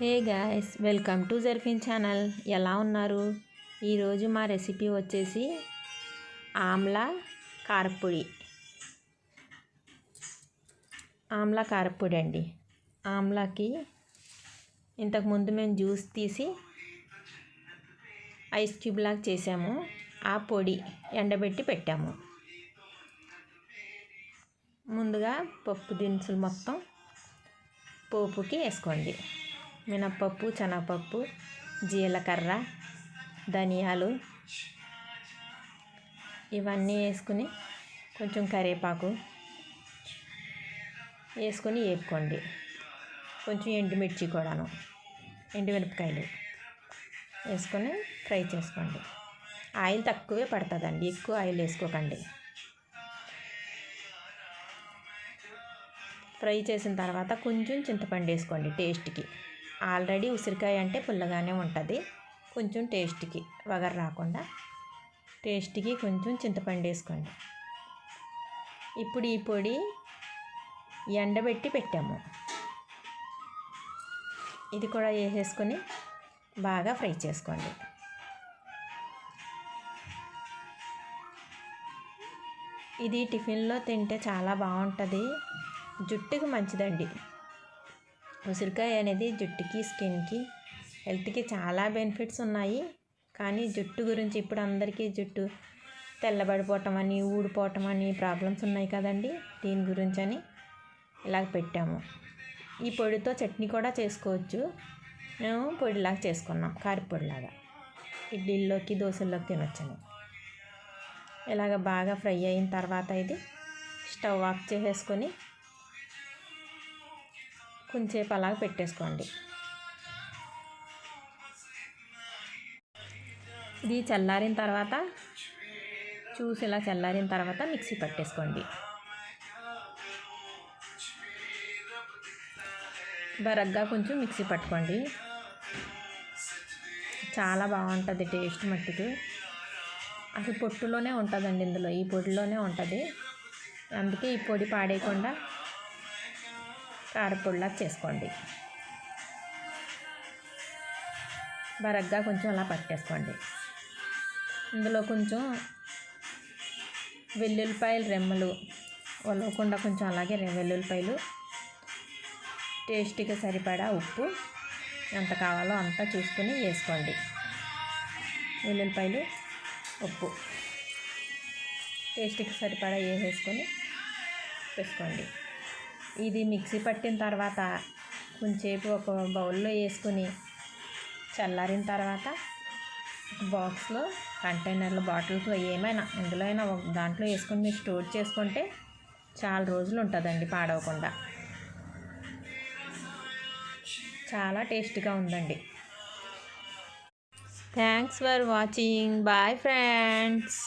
Hey guys welcome to Zarfin channel. ఎలా ఉన్నారు? ఈరోజు మా రెసిపీ వచ్చేసి ఆమ్లా కారపొడి. ఆమ్లా కారపొడి అండి. ఆమ్లాకి ఇంతకుముందు మేము జ్యూస్ తీసి ఐస్ క్యూబ్ లాగా చేసాము. ఆ పొడి ఎండబెట్టి పెట్టాము. ముందుగా పప్పు దినుసులు మొత్తం పోపుకి వేసుకోండి. మినప్పప్పు శనగపప్పు జీలకర్ర ధనియాలు ఇవన్నీ వేసుకుని కొంచెం కరివేపాకు వేసుకొని వేపుకోండి. కొంచెం ఎండుమిర్చి కూడాను ఎండుమిరపకాయలు వేసుకొని ఫ్రై చేసుకోండి. ఆయిల్ తక్కువే పడుతుందండి ఎక్కువ ఆయిల్ వేసుకోకండి. ఫ్రై చేసిన తర్వాత కొంచెం చింతపండు వేసుకోండి టేస్ట్కి. ఆల్రెడీ ఉసిరికాయ అంటే పుల్లగానే ఉంటుంది. కొంచెం టేస్ట్కి వగర్ రాకుండా. టేస్ట్కి కొంచెం చింతపండు వేసుకోండి. ఇప్పుడు ఈ పొడి ఎండబెట్టి పెట్టాము. ఇది కూడా వేసేసుకొని బాగా ఫ్రై చేసుకోండి. ఇది టిఫిన్లో తింటే చాలా బాగుంటుంది. జుట్టుకు మంచిదండి. ఉసిరికాయ అనేది జుట్టుకి స్కిన్కి హెల్త్కి చాలా బెనిఫిట్స్ ఉన్నాయి. కానీ జుట్టు గురించి ఇప్పుడు అందరికీ జుట్టు తెల్లబడిపోవటం అని ఊడిపోవటం అని ప్రాబ్లమ్స్ ఉన్నాయి కదండి. దీని గురించి అని ఇలాగ పెట్టాము. ఈ పొడితో చట్నీ కూడా చేసుకోవచ్చు. మేము పొడిలాగా చేసుకున్నాం కారిపొడిలాగా. ఇడ్లీల్లోకి దోశల్లోకి తినొచ్చని. ఇలాగ బాగా ఫ్రై అయిన తర్వాత ఇది స్టవ్ ఆఫ్ చేసేసుకొని కొంచెంసేపు అలాగ పెట్టేసుకోండి. ఇది చల్లారిన తర్వాత చూసి ఇలా చల్లారిన తర్వాత మిక్సీ పట్టేసుకోండి. బరగ్గా కొంచెం మిక్సీ పట్టుకోండి. చాలా బాగుంటుంది టేస్ట్ మట్టికి. అసలు పొట్టులోనే ఉంటుందండి ఇందులో ఈ పొడిలోనే ఉంటుంది. అందుకే ఈ పొడి పాడేయకుండా కారపొడిలా చేసుకోండి. బరగ్గా కొంచెం అలా పట్టేసుకోండి. ఇందులో కొంచెం వెల్లుల్లిపాయలు రెమ్మలు వలవకుండా కొంచెం అలాగే వెల్లుల్లిపాయలు టేస్ట్కి సరిపడా ఉప్పు ఎంత కావాలో అంతా చూసుకొని వేసుకోండి. వెల్లుల్లిపాయలు ఉప్పు టేస్ట్కి సరిపడా వేసేసుకొని వేసుకోండి. ఇది మిక్సీ పట్టిన తర్వాత కొంచెంసేపు ఒక బౌల్లో వేసుకుని చల్లారిన తర్వాత బాక్స్లో కంటైనర్లో బాటిల్స్లో ఏమైనా ఎందులో అయినా ఒక దాంట్లో వేసుకొని మీరు స్టోర్ చేసుకుంటే చాలా రోజులు ఉంటుందండి పాడవకుండా. చాలా టేస్టీగా ఉందండి. Thanks for watching. Bye friends.